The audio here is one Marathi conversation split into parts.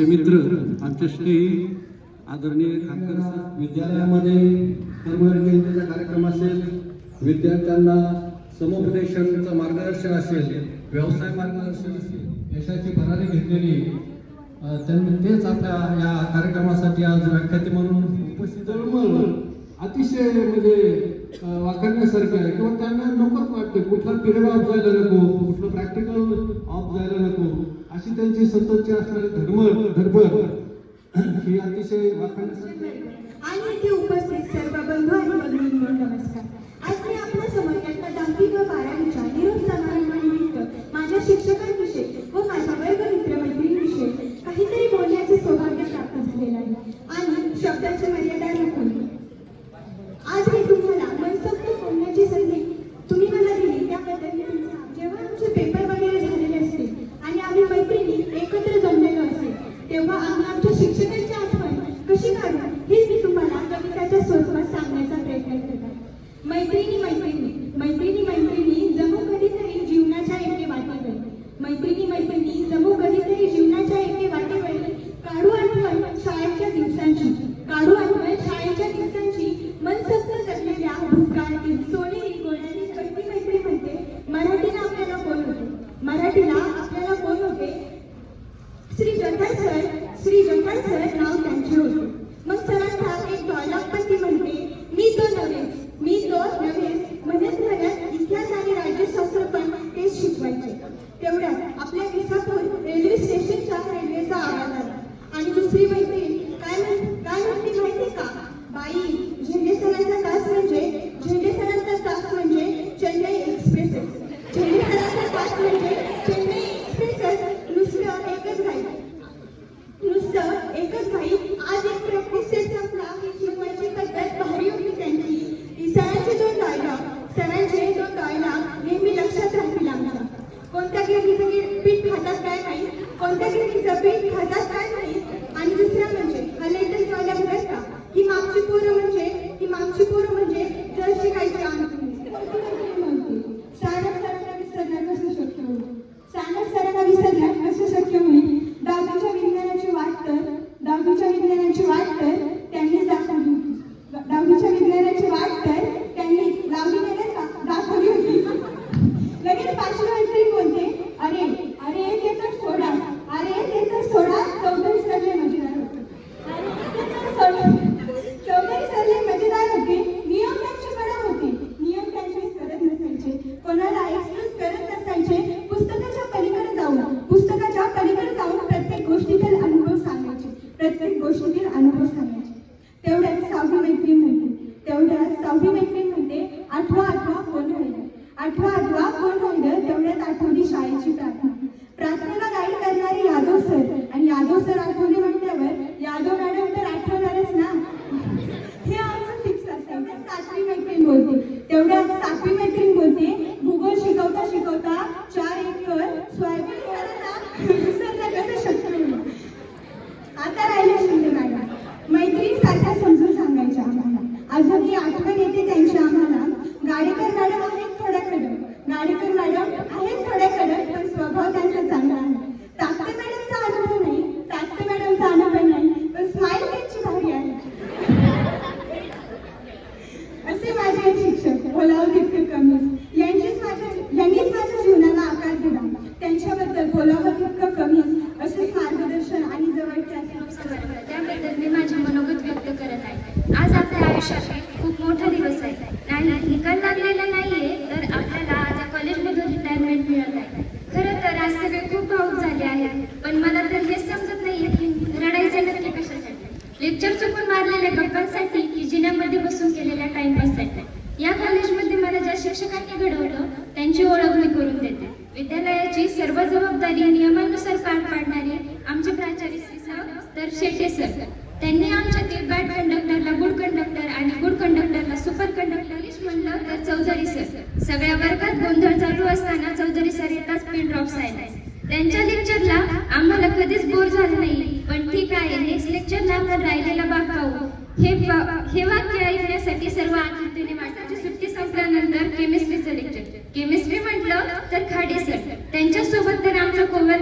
आमचे मित्र आमचे स्नेही आदरणीय खानकर विद्यालयामध्ये कार्यक्रम असेल विद्यार्थ्यांना समुपदेशनचं मार्गदर्शन असेल व्यवसाय मार्गदर्शन असेल यशाची भरारी घेतलेली त्यांनी तेच आपल्या या कार्यक्रमासाठी आज व्याख्याते म्हणून उपस्थित अतिशय म्हणजे वाकडण्यासारखं आहे. किंवा त्यांना नकोच वाटते कुठला पिरियड ऑफ जायला नको कुठलं प्रॅक्टिकल ऑफ जायला नको. अशी त्यांची सततची असणारी धर्म धर्म ही अतिशय आणि इथे उपस्थित सर्व बंधू आणि भगिनींनो नमस्कार. आज मी आपल्यासमोर यांना दहावी व बारावीच्या निरोप समारंभानिमित्त माझ्या शिक्षक गिरणीचं पीठ खातात काय नाही कोणत्या गिरणीचं पीठ खातात काय नाही. आणि दुसरं म्हणजे हा लेटेस्ट डेव्हलपमेंट का? ही मागची पूर्ण तर शेटे सर त्यांनी आमच्यातील बॅड कंडक्टरला गुड कंडक्टर आणि गुड कंडक्टरला सुपर कंडक्टर म्हणलं तर चौधरी सर सगळ्या वर्गात गोंधळ चालू असताना चौधरी सर येताच पिन ड्रॉप सायन्स त्यांच्या लेक्चरला आम्हाला कधीच बोर झालं नाही पण ठीक आहे नेक्स्ट लेक्चरला आपण राहिलेला भाग पाहू. हे वा- हे वाक्य ऐकण्यासाठी सर्व आतुरतेने वाटायची सुट्टी संपल्यानंतर केमिस्ट्रीचं लेक्चर केमिस्ट्री म्हटलं तर खाडे सर त्यांच्यासोबत तर आमचा कोमल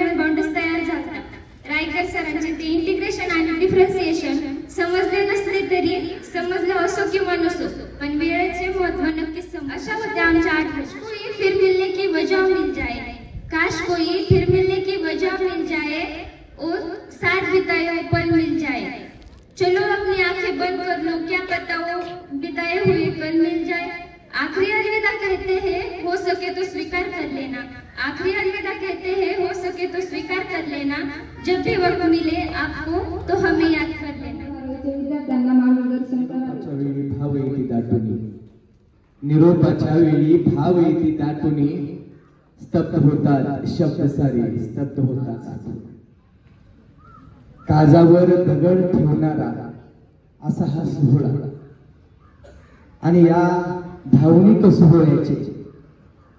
असो किंवा नसो पण वेळेचे महत्व नक्कीच अशा होत्या आमच्या आठ वर्ष कोई फिर मिलने की वजह मिल जाए. काश कोई फिर मिलने की वजह मिल जाए और साथ बिताए हुए पल मिल जाए. चलो अपनी आँखें बंद कर लो, क्या पता वो बिताए हुए पल मिल जाए. आखिरी अलविदा कहते हैं, हो सके तो स्वीकार कर लेना. आखिरी अलविदा कहते हैं, हो सके तो स्वीकार कर लेना. जब भी वक्त मिले आपको तो हमें याद कर लेना. येते दाटुनी. निरोपाच्या वेळी भाव येते दाटुनी. स्तब्ध होतात शब्द सारे स्तब्ध होतात काजावर दगड ठेवणारा असा हा सोहळा. आणि या भावनिक सोहळ्याचे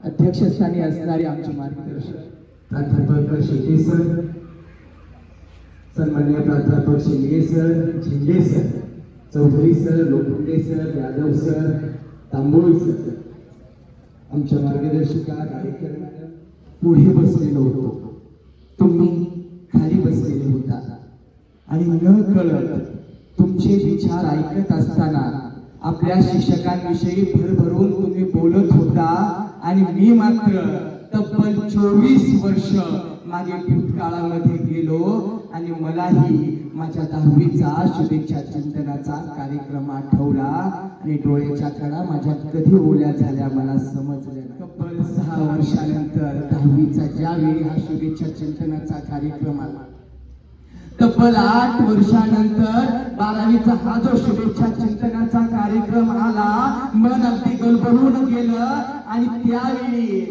अध्यक्षस्थानी असणारे आमचे मार्गदर्शक प्राध्यापक शेटे सर सन्मान्य प्राध्यापक Shinde sir Zinge sir. Chaudhari sir Lokhande sir Yadav sir Tamboli sir. आमच्या मार्गदर्शिका गाडेकर पुढे बसलेलो होतो. तुम्ही खाली बसलेले होता. आणि न कळत तुमचे विचार ऐकत असताना आपल्या शिक्षकांविषयी भरभरून तुम्ही बोलत होता आणि मी मात्र तब्बल चोवीस वर्ष मागे भूतकाळामध्ये गेलो आणि मलाही माझ्या दहावीचा शुभेच्छा चिंतनाचा कार्यक्रम आठवला आणि डोळ्याच्या कडा माझ्या कधी ओल्या झाल्या मला समजल्या. तब्बल सहा वर्षानंतर दहावीचा ज्यावेळी हा शुभेच्छा चिंतनाचा कार्यक्रम आला तब्बल आठ वर्षानंतर बारावीचा हा जो शुभेच्छा चिंतनाचा कार्यक्रम आला मन अगदी गलबलून गेलं आणि त्यावेळी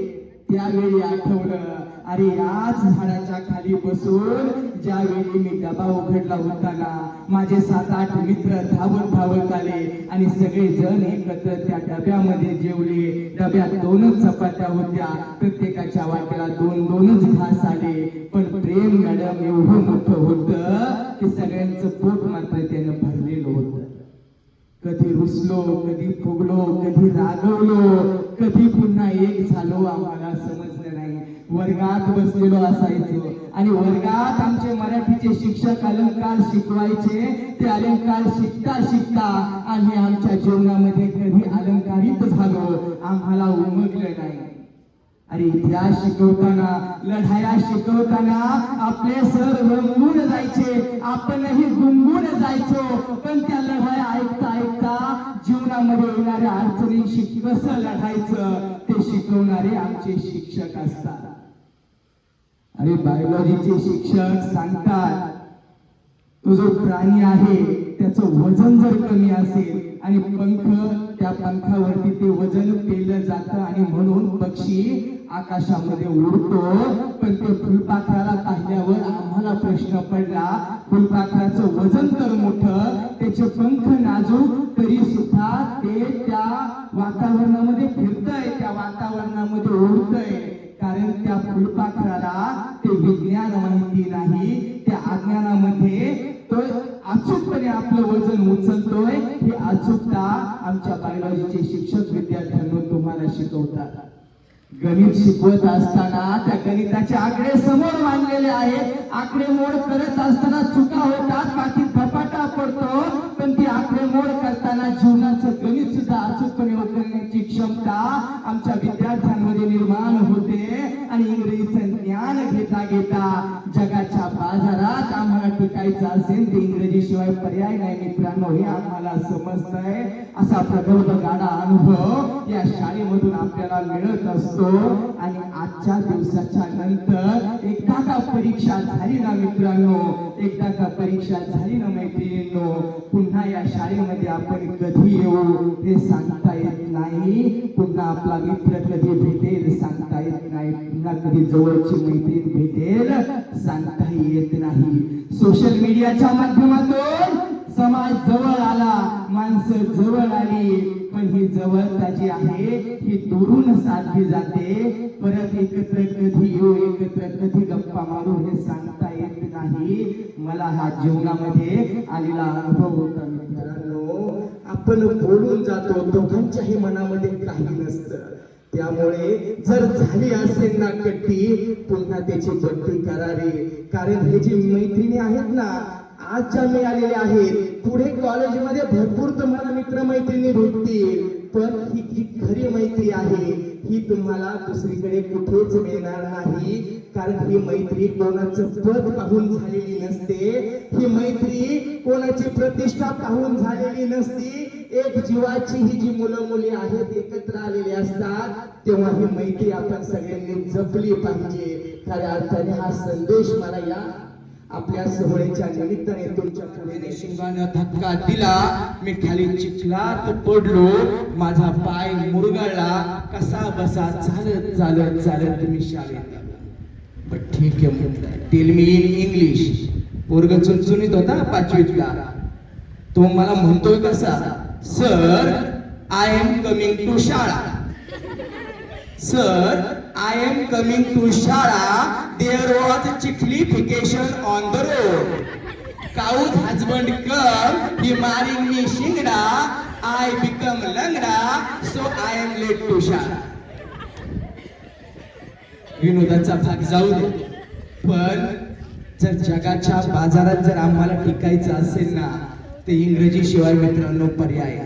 त्यावेळी आठवलं अरे याच झाडाच्या खाली बसून ज्यावेळी मी डबा उघडला होता ना माझे सात आठ मित्र धावत धावत आले आणि सगळे जण एकत्र त्या डब्यामध्ये जेवले. डब्यात दोनच चपात्या होत्या. प्रत्येकाच्या वाट्याला दोन दोनच घास आले. पण प्रेम मॅडम एवढं मोठं होतं की सगळ्यांचं पोट मात्र त्यानं भरलेलं होतं. कधी रुसलो कधी फुगलो कधी रागवलो कधी पुन्हा एक झालो आम्हाला समज वर्गात बसलेलो असायचो. आणि वर्गात आमचे मराठीचे शिक्षक अलंकार शिकवायचे ते अलंकार शिकता शिकता आम्ही आमच्या जीवनामध्ये कधी अलंकारित झालो. आम्हाला उमगलं नाही. अरे इतिहास शिकवताना लढाया शिकवताना आपले सर रंगून जायचे आपणही गुंगून जायचो. पण त्या लढाया ऐकता ऐकता जीवनामध्ये येणाऱ्या अडचणींशी कसं लढायचं ते शिकवणारे आमचे शिक्षक असतात. अरे बायोलॉजीचे शिक्षक सांगतात तो जो प्राणी आहे त्याचं वजन जर कमी असेल आणि पंख त्या पंखावरती ते वजन पेलं जातं आणि म्हणून पक्षी आकाशामध्ये उडतो. पण ते फुलपाखराला पाहिल्यावर आम्हाला प्रश्न पडला फुलपाखराचं वजन तर मोठं त्याचे पंख नाजूक तरी सुद्धा ते त्या वातावरणामध्ये फिरतय त्या वातावरणामध्ये उडतय. त्या फुलपाखराला ते विज्ञान माहिती नाही त्या अज्ञानामध्ये तो अचूकपणे आपलं वजन उचलतोय ही अचूकता आमच्या बायोलॉजीचे शिक्षक विद्यार्थ्यांना तुम्हाला शिकवतात. गणित शिकवत असताना त्या गणिताचे आकडे समोर मांडलेले आहेत. आकडेमोड करत असताना चुका होतात बाकी धपाटा पडतो पण ती आकडेमोड करताना जीवनाचं गणित सुद्धा अचूकपणे उकलणे क्षमता आमच्या विद्यार्थ्यांमध्ये निर्माण होते आणि इंग्रजीचं ज्ञान घेता घेता जगाच्या बाजारात आम्हाला टिकायचं असेल ते इंग्रजी शिवाय पर्याय नाही मित्रांनो हे आम्हाला समजतंय. असा प्रगल्भ गाडा अनुभव या शाळेमधून आपल्याला मिळत असतो. आणि आजच्या दिवसाच्या नंतर एकदा का परीक्षा झाली ना मित्रांनो एकदा का परीक्षा झाली ना मैत्रिणींनो पुन्हा या शाळेमध्ये आपण कधी येऊ हे सांगता येत नाही. पुन्हा आपला मित्र कधी भेटेल सांगता येत नाही. पुन्हा कधी जवळची मैत्रीण भेटेल सांगता येत नाही. सोशल मीडियाच्या माध्यमातून समाज जवळ आला माणसं जवळ आली पण ही जवळता जी आहे ही दुरून साधली जाते. परत एकत्र कधी येऊ एकत्र कधी गप्पा मारू हे सांगता नाही. मला हा जीवनामध्ये आलेला अनुभव होता मित्रांनो. आपण बोलून जातो दोघांच्याही मनामध्ये काही नसतं. त्यामुळे जर झाली असेल ना कट्टी पुन्हा त्याची बट्टी करावी. कारण हे जी मैत्रिणी आहेत ना आज मिळालेले आहेत. पुढे कॉलेजमध्ये भरपूर तुम्हाला मित्र मैत्रिणी भेटतील. पण ही जी खरी मैत्री आहे ही तुम्हाला दुसरीकडे कुठेच मिळणार नाही. कारण ही मैत्री कोणाचं पद पाहून झालेली नसते. ही मैत्री कोणाची प्रतिष्ठा पाहून झालेली नसती. एक जीवाची ही जी मुलं मुली आहेत एकत्र आलेली असतात तेव्हा ही मैत्री आपण सगळ्यांनी जपली पाहिजे. खऱ्या अर्थाने हा संदेश मला या आपल्या सोहळ्याच्या निमित्ताने तुमच्यापुढे शिंगानं धक्का दिला. मी खाली चिखलात पडलो. माझा पाय मुरगळला. कसा बसा चालत चालत चालत मी शाळेत. आलो. पण ठीक आहे म्हटलं. टेल मी इन इंग्लिश पोरग चुनचुनीत होता पाचवीतला. तो मला म्हणतोय कसा sir I am coming to शाळा. Sir I am coming to शाळा. There was चिखलीफिकेशन on the road cause husband come he Maring मी शिंगडा I become Langda so I am late to शाळा. विनोदाचा भाग जाऊ दे. पण जर जगाच्या बाजारात जर आम्हाला टिकायचं असेल ना तर इंग्रजी शिवाय मित्रांनो पर्याय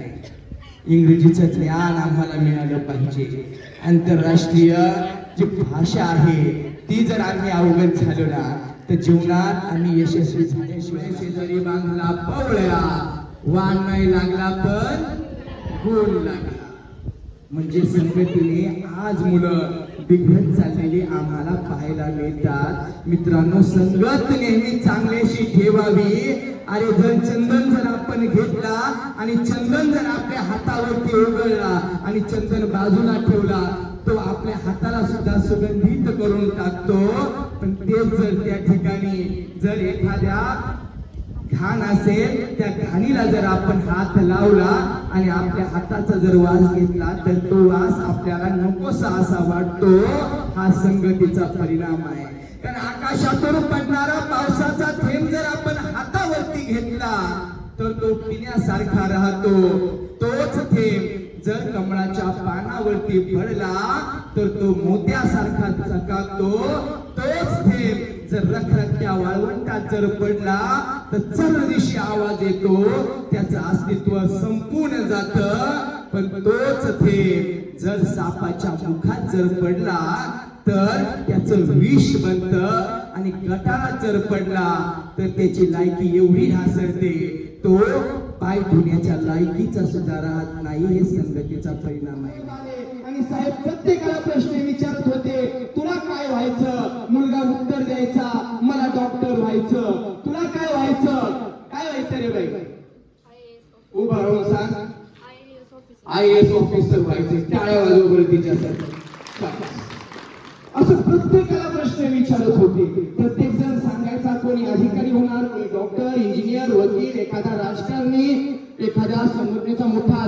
इंग्रजीचं ज्ञान आम्हाला मिळालं पाहिजे. आंतरराष्ट्रीय जी भाषा आहे ती जर आम्ही अवगत झालो ना तर जीवनात आम्ही यशस्वी झाल्याशिवाय शेजारी बांधला पवळ्या वाण नाही लागला पण गोल लागला. म्हणजे संगतीने आज मुलं बिघडत चाललेली आम्हाला पाहायला मिळतात. मित्रांनो संगत नेहमी चांगल्याशी ठेवावी. अरे जर चंदन जर आपण घेतला आणि चंदन जर आपल्या हातावरती उघडला आणि चंदन बाजूला ठेवला तो आपल्या हाताला सुद्धा सुगंधित करून टाकतो. पण तेच जर त्या ठिकाणी जर एखाद्या घाण असेल त्या घाणीला जर आपण हात लावला आणि आपल्या हाताचा जर वास घेतला तर तो वास आपल्याला नकोसा असा वाटतो. हा संगतीचा परिणाम आहे. कारण आकाशातून पडणारा पावसाचा थेंब जर आपण हातावरती घेतला तर तो पिण्यासारखा राहतो. तोच थेंब जर कमळाच्या पानावरती पडला तर तो मोत्यासारखा चकाकतो. तोच थेंब जर रखरख्या वाळवंटात जर पडला तर चर दिवशी आवाज येतो. त्याचं अस्तित्व संपूर्ण जात. पण तोच थेंब जर सापाच्या मुखात जर पडला तर त्याचं विष बनत. आणि गटारात जर पडला तर त्याची लायकी एवढी ढासळते. तो पाय धुण्याच्या लायकीचा सुद्धा राहत नाही हे संगतीचा परिणाम आहे. आणि साहेब प्रत्येकाला प्रश्न विचारत होते तुला काय व्हायचं? मुलगा उत्तर द्यायचा मला डॉक्टर व्हायचं. तुला काय व्हायचं? काय व्हायचं रे बाई? उभा राहून सांग. आय एस ऑफिसर व्हायचे. टाळ्या वाजवबर तिच्यासाठी. असं प्रत्येकाला प्रश्न विचारत होते. प्रत्येक जण सांगायचा कोणी अधिकारी होणार कोणी डॉक्टर इंजिनियर वकील एखादा राजकारणी एखाद्या संघटनेचा मोठा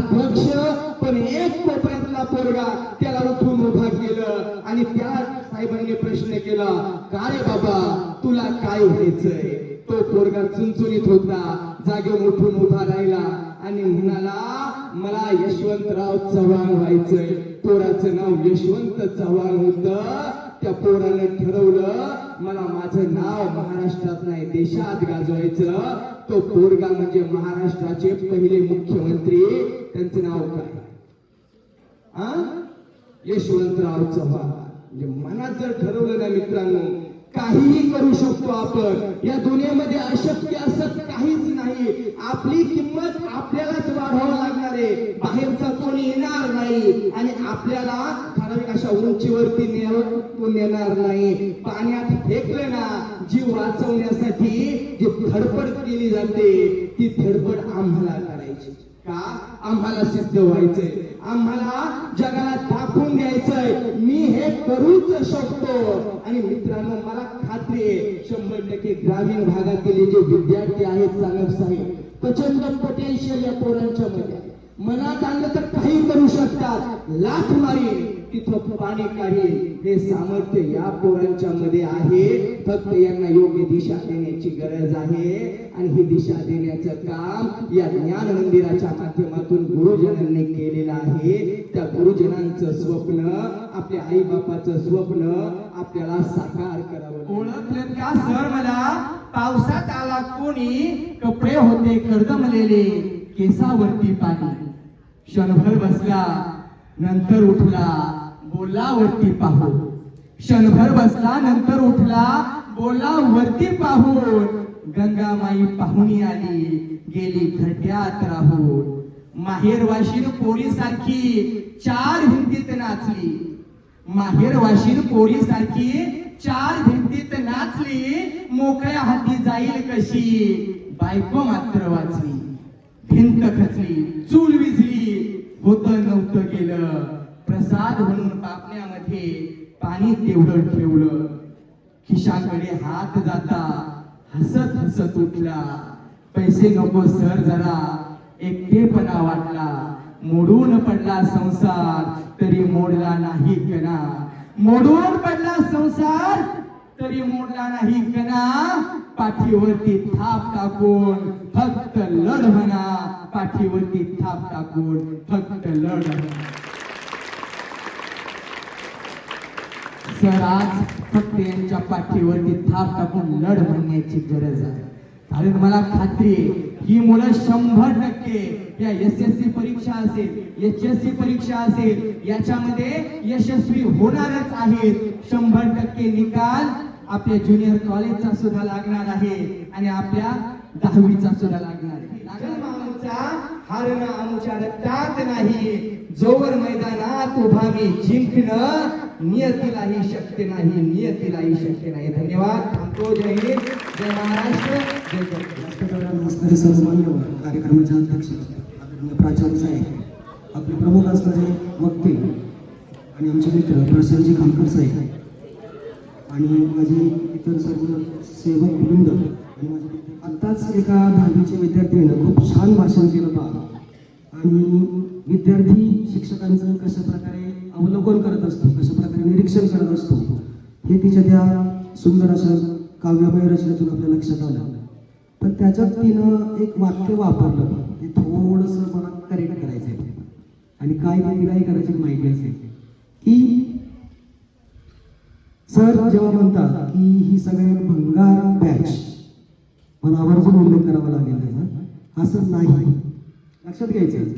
पोरगा त्याला उठून उभा केलं आणि त्या साहेबांनी प्रश्न केला का रे बाबा तुला काय व्हायचंय? तो पोरगा चुनचुनीत होता जागेवर उठून उभा राहिला आणि म्हणाला मला यशवंतराव चव्हाण व्हायचंय. पोराचं नाव यशवंत चव्हाण होत. त्या पोराने ठरवलं मला माझं नाव महाराष्ट्रात नाही देशात गाजवायचं. तो पोरगा म्हणजे महाराष्ट्राचे पहिले मुख्यमंत्री. त्यांचं नाव काय? आ? यशवंतराव चव्हाण म्हणजे मनात जर ठरवलं ना मित्रांनो काहीही करू शकतो आपण. या दुनियेमध्ये अशक्य असत काहीच नाही. आपली किंमत आपल्यालाच वाढवावं लागणार आहे. बाहेरचा कोणी येणार नाही. आणि आपल्याला ठराविक अशा उंचीवरती नेणार नाही. पाण्यात फेकलं ना जीव वाचवण्यासाठी जी धडपड केली जाते ती धडपड आम्हाला करायची. का? आम्हाला सिद्ध व्हायचंय. आम्हाला जगाला दाखवून द्यायचंय मी हे करूच शकतो. आणि मित्रांनो मला खात्री आहे शंभर टक्के ग्रामीण भागातील जे विद्यार्थी आहेत चालक साहेब प्रचंड पोटेन्शियल या पोरांच्या मध्ये. मनात आणलं तर काही हातात लाथ मारी तिथं पाणी काढी हे सामर्थ्य या पोरांच्या मध्ये आहे. फक्त यांना योग्य दिशा देण्याची गरज आहे. आणि ही दिशा देण्याचं काम या ज्ञान मंदिराच्या माध्यमातून गुरुजनांनी केलेलं आहे. त्या गुरुजनांचं स्वप्न आपल्या आई बापाचं स्वप्न आपल्याला साकार करावं ओळखलं का सर मला? पावसात आला कोणी? कपडे होते कर्दमलेले केसावरती पाणी. क्षणभर बसला नंतर उठला बोला वरती पाहू क्षणभर बसला नंतर उठला बोला वरती पाहून. गंगामाई पाहुणी आली गेली घरट्यात राहून. माहेर वाशीन पोरीसारखी चार भिंतीत नाचली. माहेर वाशीन पोरी सारखी चार भिंतीत नाचली. मोकळ्या हाती जाईल कशी? बायको मात्र वाचली. भिंत खचली चूल विझली. होत नव्हतं गेलं प्रसाद म्हणून पापण्यामध्ये पाणी तेवढं ठेवलं. खिशाकडे हात जाता हसत हसत उठला. पैसे नको सर जरा एकटेपणा वाटला. मोडून पडला संसार तरी मोडला नाही कणा मोडून पडला संसार तरी मोडला नाही कणा पाठीवरती थाप टाकून फक्त लढ म्हणा. पाठीवरती थाप टाकून फक्त लढ म्हणा. सर आज फक्त यांच्या पाठीवरती थाप टाकून लढ म्हणण्याची गरज आहे. कारण मला खात्री ही मुलं शंभर टक्के या एस एस सी परीक्षा असेल एच एस सी परीक्षा असेल याच्यामध्ये यशस्वी होणारच आहेत. शंभर टक्के निकाल आपल्या ज्युनियर कॉलेजचा सुद्धा लागणार आहे आणि आपल्या दहावीचा सुद्धा लागणार आहे. लागल आमचा हारणं आमच्या रक्तात नाही. जोवर मैदानात उभा मी जिंकणं नियतीलाही शक्य नाही नियतीलाही शक्य नाही. धन्यवाद. थांबतो. जय हिंद. जय महाराष्ट्र. जय जय राष्ट्रकारण असणारे सर्व मान्यवर कार्यक्रमाचे अध्यक्ष प्राचार्य साहेब आपले प्रमुख असणारे वक्ते आणि आमचे मित्र प्रसन्नजी खामकर साहेब. आणि माझे इतर सर्व सेवक वृंद आणि माझे आत्ताच एका दहावीच्या विद्यार्थ्यांना खूप छान भाषण केलं पहा आणि विद्यार्थी शिक्षकांचं कशा प्रकारे अवलोकन करत असतो कशा प्रकारे निरीक्षण करत असतो हे तिच्या त्या सुंदर अशा काव्यमय रचनेतून आपल्या लक्षात आलं. पण त्याच्यात तिनं एक वाक्य वापरलं. ते थोडंसं मला करेक्ट करायचं आहे आणि काय ते तिलाही करायची माहिती असेल. की सर जेव्हा म्हणतात की ही सगळ्यात भंगार बॅच मला आवर्जून उल्लेख करावा लागेल त्याचा असं नाही. लक्षात घ्यायचं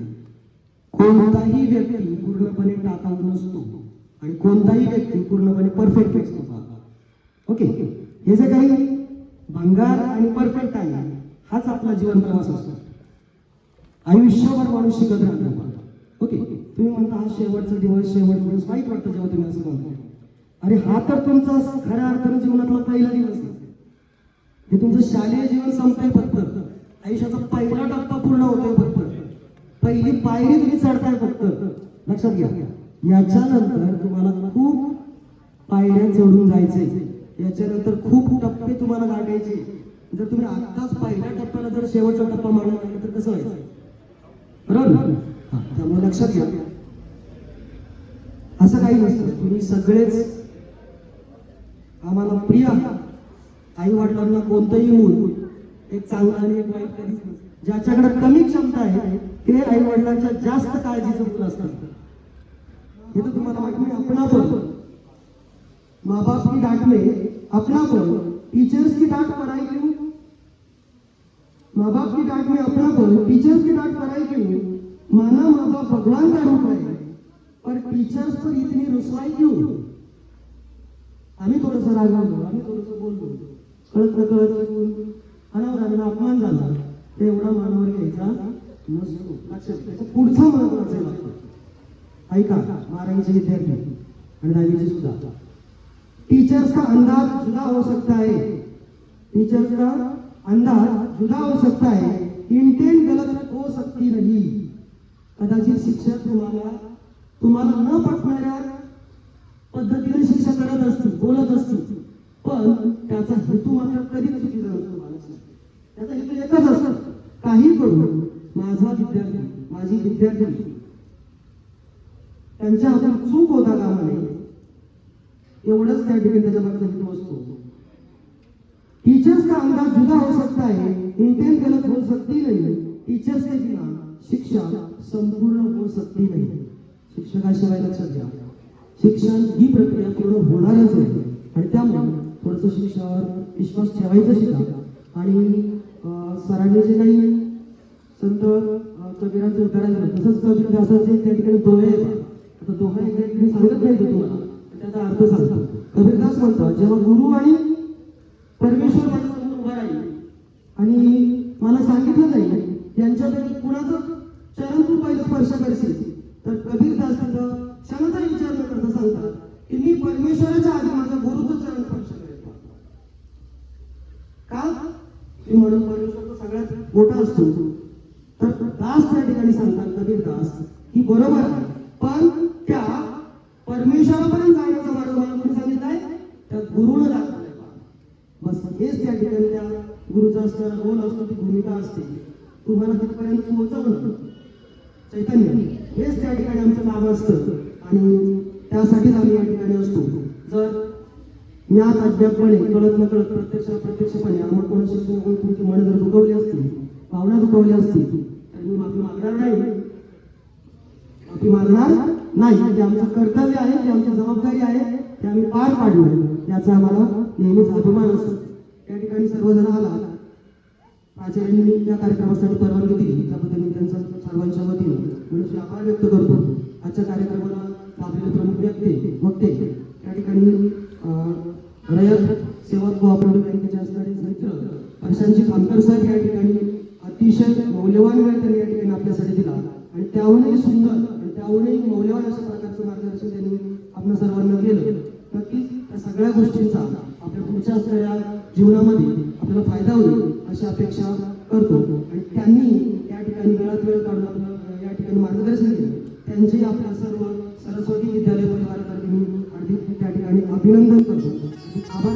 कोणताही व्यक्ती पूर्णपणे टाकाऊ नसतो आणि कोणताही व्यक्ती पूर्णपणे परफेक्ट असतो ओके? हे जे काही भंगार आणि परफेक्ट आहे हाच आपला जीवन प्रवास असतो. आयुष्यभर माणूस शिकत राहतो. ओके? तुम्ही म्हणता हा शेवटचा दिवस शेवटचा दिवस. वाईट वाटतं जेव्हा तुम्ही असं म्हणता. आणि हा तर तुमचा खऱ्या अर्थाने जीवनातला पहिला दिवस आहे. हे तुमचं शालेय जीवन संपतंय फक्त. आयुष्याचा पहिला टप्पा पूर्ण होतोय फक्त. पहिली पायरी तुम्ही चढताय फक्त. लक्षात घ्या. याच्यानंतर तुम्हाला खूप पायऱ्या चढून जायचे. याच्यानंतर खूप टप्पे तुम्हाला गाठायचे. जर तुम्ही आत्ताच पहिल्या टप्प्याला जर शेवटचा टप्पा मारला नाही तर कसं व्हायचं? बरोबर? त्यामुळे लक्षात घ्या. असं काही नसतं. तुम्ही सगळेच आम्हाला प्रिय आई वडिलांना कोणतंही मूल एक चांगला आणि एक वाईट कधी ज्याच्याकडे कमी क्षमता आहे ते आई वडिलांच्या जास्त काळजीचं मूल असतं हे तर तुम्हाला माहिती नाही अपना पण माँ की डांट में अपना पण टीचर्स की डांट पढ़ाई क्यों माँ बाप की डांट में पण टीचर्स की डांट पढ़ाई क्यों माना माँ बाप भगवान का रूप है पर टीचर्स पर इतनी रुसवाई क्यों हो. आम्ही थोडंसं रागावलो आम्ही थोडंसं बोललो. कळत कळत चुकून अपमान झाला. तेवढा मानावर घ्यायचा नसतो. लक्षात त्याचा पुढचा महत्त्वाचा आहे ऐका बारावीचे विद्यार्थी आणि दहावीचे सुद्धा. टीचर्स का अंदाज जुदा हो सकता है टीचर्स का अंदाज जुदा हो सकता है इंटेंट गलत हो सकती नाही. कदाचित शिक्षक तुम्हाला तुम्हाला न पटणाऱ्या पद्धतीने शिक्षा करत असतो बोलत असतो. पण त्याचा हेतू मात्र कधीच चुकीचा नसतो माणसाचा. त्याचा हेतू एकच असतो. काही करून माझा विद्यार्थी माझी विद्यार्थी त्यांच्या हातात चूक होता कामा नये एवढंच त्या ठिकाणी त्याच्या मागचा हेतू असतो. टीचर्स का अंदाज जुदा हो सकता है इंटेन गलत हो सकती नहीं. टीचर्स के बिना शिक्षा संपूर्ण हो सकती नहीं. शिक्षकाशिवाय लक्षात घ्या. शिक्षण ही प्रक्रिया पूर्ण होणारच आहे. आणि त्यामुळे थोडंसं शिक्षणावर विश्वास ठेवायचा शिका आणि सरांनी जे काही संत अं, कबीरांचं उदाहरण दिलं तसंच कबीर दासाचे त्या ठिकाणी दोहे आता दोहा एक्झॅक्टली सांगत नाही तुम्हाला त्याचा अर्थ सांगतो. कबीरदास म्हणतो जेव्हा गुरु आणि परमेश्वर माझ्यासमोर उभा राहील आणि मला सांगितलं जाईल यांच्यापैकी कुणाचं चरण तू पहिलं स्पर्श करशील तर कबीरदास तिथं क्षणाचा विचार न करता सांगतात की मी परमेश्वराच्या आधी माझ्या गुरुचं चरण स्पर्श करेल. का? मी म्हणून परमेश्वर सगळ्यात मोठा असतो. तर दास त्या ठिकाणी सांगतात कबीर दास. की बरोबर आहे. पण त्या परमेश्वरापर्यंत जाण्याचा मार्ग मला कोणी सांगितलाय? त्या गुरुनं दाखवलाय बस हेच त्या ठिकाणी त्या गुरुचा असतं रोल असतो ती भूमिका असते. तुम्हाला तिथपर्यंत पोहोचवणं चैतन्य हेच त्या ठिकाणी आमचं काम असतं. आणि त्यासाठीच आम्ही या ठिकाणी असतो. जर ज्ञात अज्ञातपणे कळत नकळत प्रत्यक्ष अप्रत्यक्षपणे आम्हाला कोणाशी शिक्षण तुमची मन जर दुखवली असतील भावना दुखवल्या असतील तर मी माफी मागणार नाही. माफी मागणार नाही. ते आमचं कर्तव्य आहे ते आमची जबाबदारी आहे ते आम्ही पार पाडणार याचा आम्हाला नेहमीच अभिमान असतो. त्या ठिकाणी सर्वजण आला. प्राचार्यांनी या कार्यक्रमासाठी परवानगी दिली. त्याबद्दल मी त्यांचा सर्वांच्या वतीने म्हणजे आभार व्यक्त करतो. आजच्या कार्यक्रमाला लाभलेले प्रमुख व्यक्ती वक्ते त्या ठिकाणी अं, रयत सेवा कोऑपरेटिव्ह बँकेचे असणारे मित्र प्रशांतजी खामकर साहेब या ठिकाणी अतिशय मौल्यवान वेळ त्यांनी या ठिकाणी आपल्यासाठी दिला. आणि त्याहूनही सुंदर आणि त्याहूनही मौल्यवान अशा प्रकारचं मार्गदर्शन त्यांनी आपल्या सर्वांना केलं नक्कीच त्या सगळ्या गोष्टींचा आपल्या पुढच्या असणाऱ्या जीवनामध्ये आपल्याला फायदा होईल अशी अपेक्षा करतो. आणि त्यांनी या ठिकाणी वेळात वेळ काढून आपलं या ठिकाणी मार्गदर्शन केलं. त्यांची आपल्या सर्व सरस्वती विद्यालय परिवारातर्फे मी हार्दिक त्या ठिकाणी अभिनंदन करतो. आभार